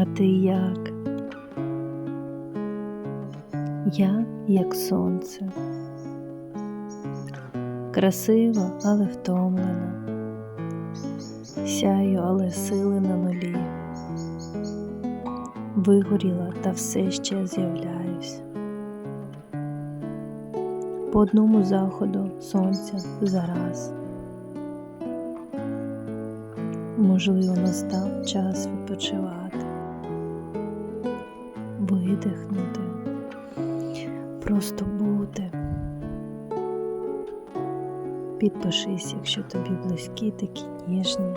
А ти як? Я як сонце. Красива, але втомлена. Сяю, але сили на нулі. Вигоріла та все ще з'являюсь. По одному заходу сонця зараз. Можливо, настав час відпочивати, видихнути, просто бути. Підпишись, якщо тобі близькі такі ніжні